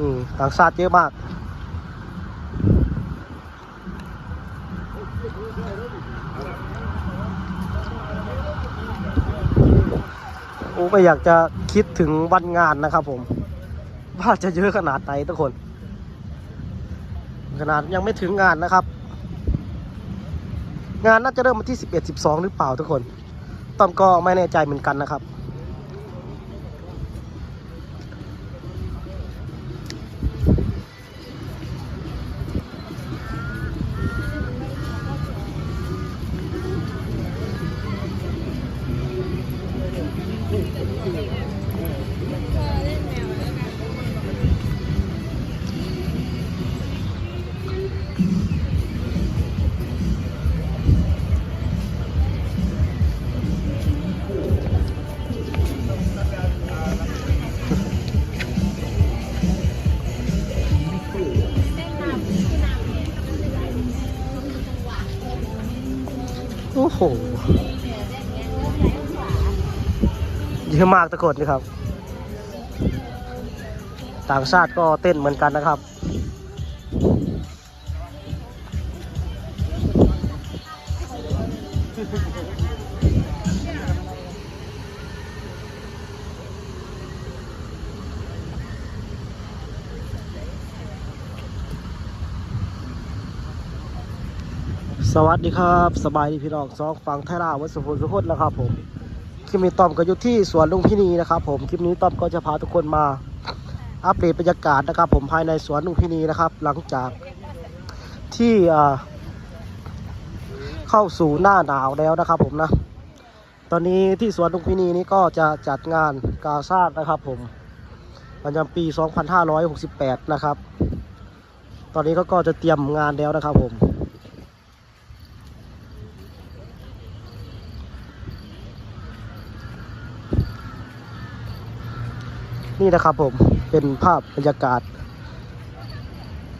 นี่ต่างชาติเยอะมาก โอ้ไม่อยากจะคิดถึงวันงานนะครับผม ว่าจะเยอะขนาดไหนทุกคน ขนาดยังไม่ถึงงานนะครับ งานน่าจะเริ่มวันที่ 11 12 หรือเปล่าทุกคนต้อมก็ไม่แน่ใจเหมือนกันนะครับ หเยอะมากตะกดนี่ครับ ต่างชาติก็เต้นเหมือนกันนะครับ สวัสดีครับ สบายดีพี่น้องสองฟังไทยราวัดสุพรรณสุพจน์นะครับผมคลิปนี้ต้อมก็อยู่ที่สวนลุงพินีนะครับผมคลิปนี้ต้อมก็จะพาทุกคนมาอัปเดตบรรยากาศนะครับ ผมภายในสวนลุงพินีนะครับ หลังจากที่เข้าสู่หน้าหนาวแล้วนะครับ ผมนะ ตอนนี้ที่สวนลุงพินีนี้ก็จะจัดงานกาชาดนะครับ ผมประจำปี 2568 นะครับ ตอนนี้เขาก็จะเตรียมงานแล้วนะครับผม นี่นะครับผมเป็นภาพบรรยากาศ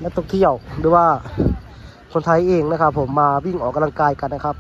นักท่องเที่ยวหรือว่าคนไทยเองนะครับ ผมมาวิ่งออกกำลังกายกันนะครับ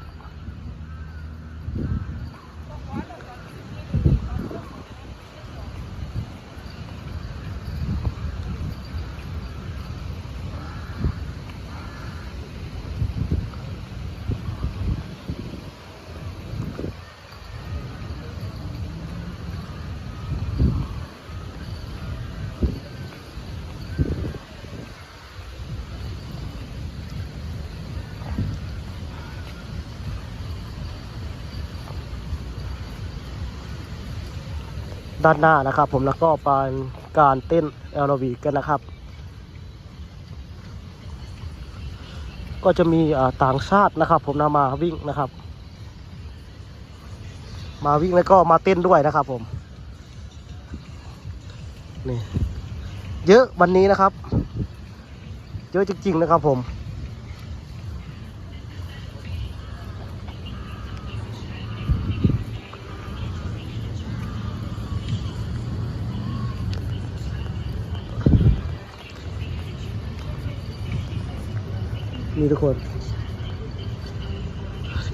ด้านหน้านะครับ ผมแล้วก็เป็นการเต้นแอโรบิกกันนะครับ ก็จะมีต่างชาตินะครับ ผมนำมาวิ่งนะครับ มาวิ่งแล้วก็มาเต้นด้วยนะครับ ผมนี่เยอะวันนี้นะครับ เยอะจริงๆนะครับผม นี่ทุกคน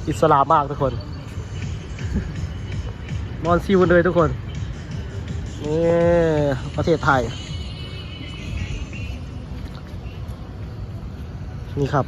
อิสลามมากทุกคน นอนซิวนเลยทุกคน นี่ประเทศไทย นี่ครับ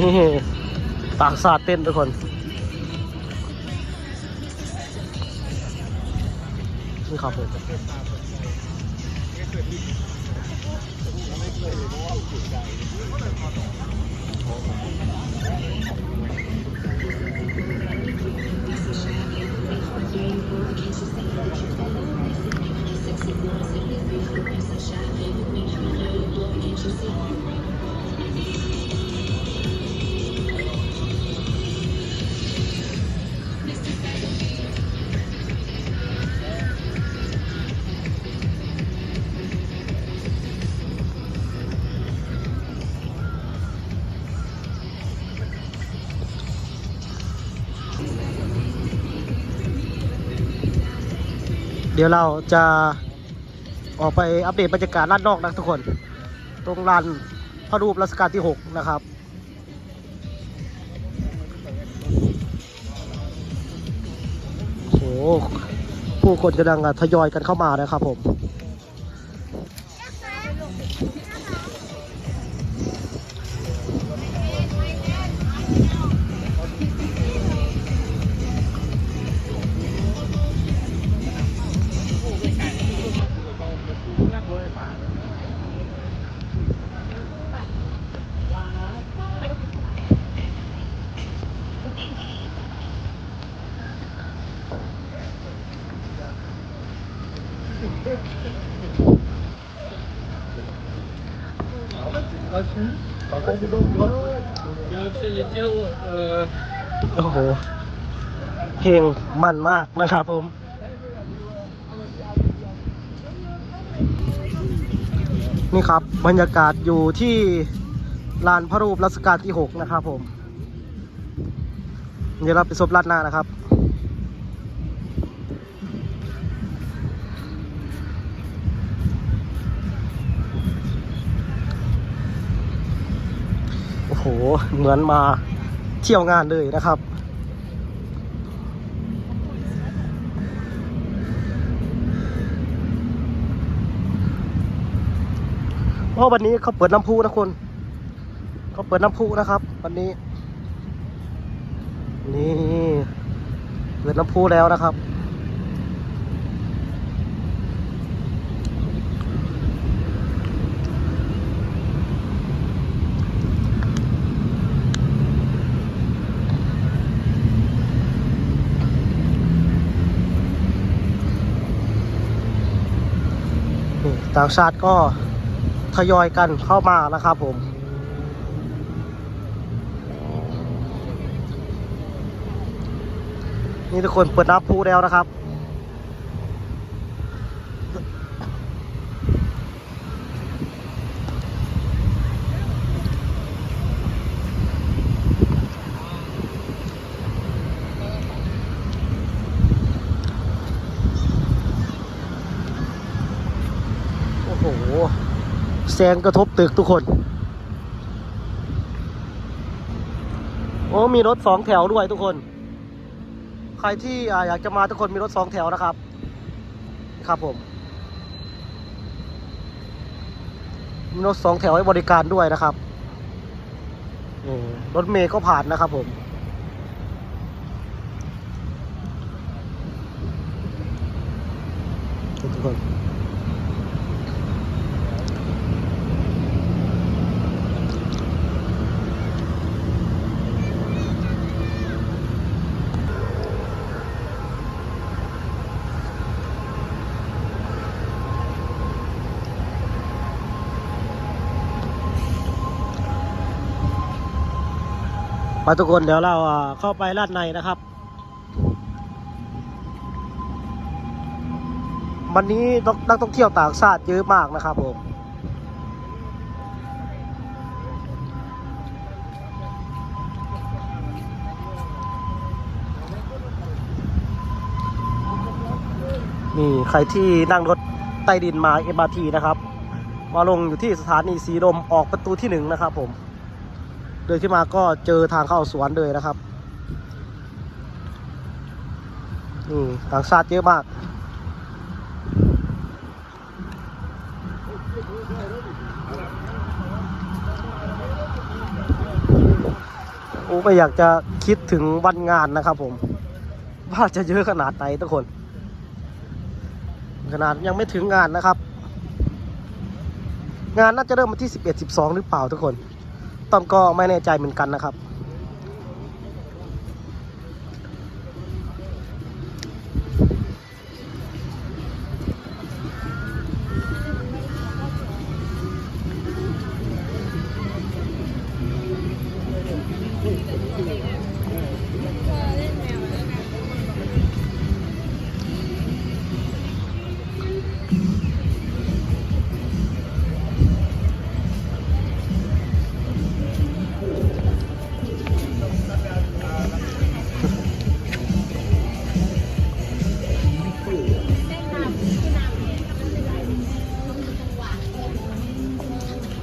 นี่ปางซาเต้นทุกคน นี่ครับผมเดี๋ยวเราจะออกไปอัปเดตบรรยากาศด้านนอกนะทุกคน ตรงลานพระรูปรัชกาลที่ 6 นะครับโอ้โหผู้คนกำลังทยอยกันเข้ามานะครับผม โอ้โห เพลงมันมากนะครับผม นี่ครับ บรรยากาศอยู่ที่ลานพระรูปรัชกาลที่ 6 นะครับผม เดี๋ยวเราไปซบลัดหน้านะครับ เหมือนมาเที่ยวงานเลยนะครับ เพราะวันนี้เขาเปิดน้ำพุนะคุณเขาเปิดน้ำพุนะครับ วันนี้ นี่ เปิดน้ำพุแล้วนะครับ ต่างชาติก็ทยอยกันเข้ามานะครับผม นี่ทุกคนเปิดน้ำพุแล้วนะครับ โอ้โหแสงกระทบตึกทุกคน โอ้ มีรถสองแถวด้วยทุกคน ใครที่อยากจะมาทุกคนมีรถสองแถวนะครับ ครับผม มีรถสองแถวให้บริการด้วยนะครับรถเมย์ก็ผ่านนะครับผมทุกคน ไปทุกคนเดี๋ยวเราเข้าไปลาดในนะครับ วันนี้นักนักท่องเที่ยวต่างชาติเยอะมากนะครับผมนี่ใครที่นั่งรถใต้ดินมาเอ็มอาทีนะครับ มาลงอยู่ที่สถานีสีลมออกประตูที่หนึ่งนะครับผม ดินขึ้นมาก็เจอทางเข้าสวนเลยนะครับนี่ต่างชาติเยอะมากโอ้ไม่อยากจะคิดถึงวันงานนะครับผม ว่าจะเยอะขนาดไหนทุกคน ขนาดยังไม่ถึงงานนะครับ งานน่าจะเริ่มวันที่ 11 12 หรือเปล่าทุกคน ต้อมก็ไม่แน่ใจเหมือนกันนะครับ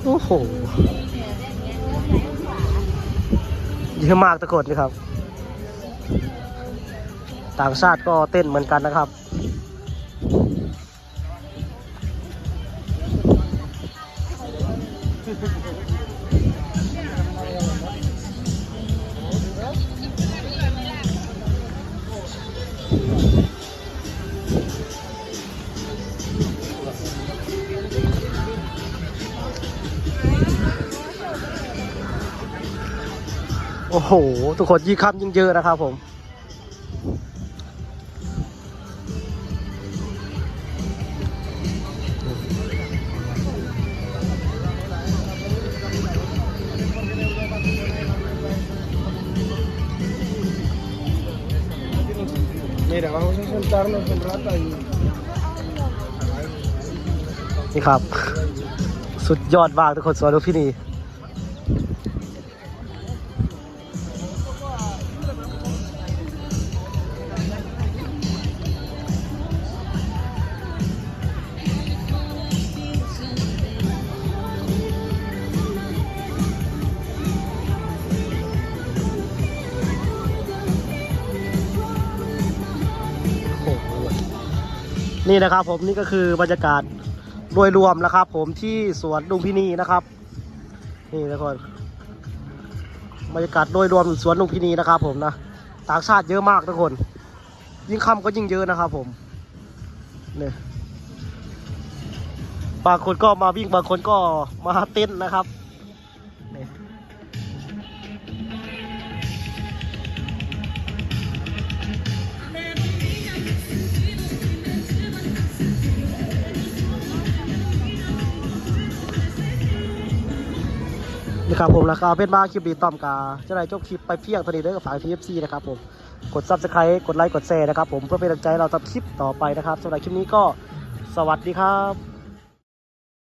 โอ้โห เยอะมากตะกดนะครับ ต่างชาติก็เต้นเหมือนกันนะครับ Thank you. โห ทุกคนยิ่งค่ำยิ่งเยอะนะครับผมนี่ครับ สุดยอดมากทุกคนสวนลุมพินี นี่นะครับผมนี่ก็คือบรรยากาศโดยรวมนะครับ ผมที่สวนลุมพินีนะครับ นี่ทุกคนบรรยากาศโดยรวมสวนลุมพินีนะครับ ผมนะต่างชาติเยอะมากทุกคน ยิ่งค่ำก็ยิ่งเยอะนะครับ ผมเนี่ยบางคนก็มาวิ่งบางคนก็มาเต้นนะครับ ครับผมแล้วก็เป็นมาคลิปดีต้อมกาจะได้จบคลิปไปเพียงเท่านี้เด้อกับฝากทีเอฟซีนะครับผมกดซับสไครต์กดไลค์กดแชร์นะครับผมเพื่อเป็นกำลังใจเราทำคลิปต่อไปนะครับสำหรับคลิปนี้ก็สวัสดีครับ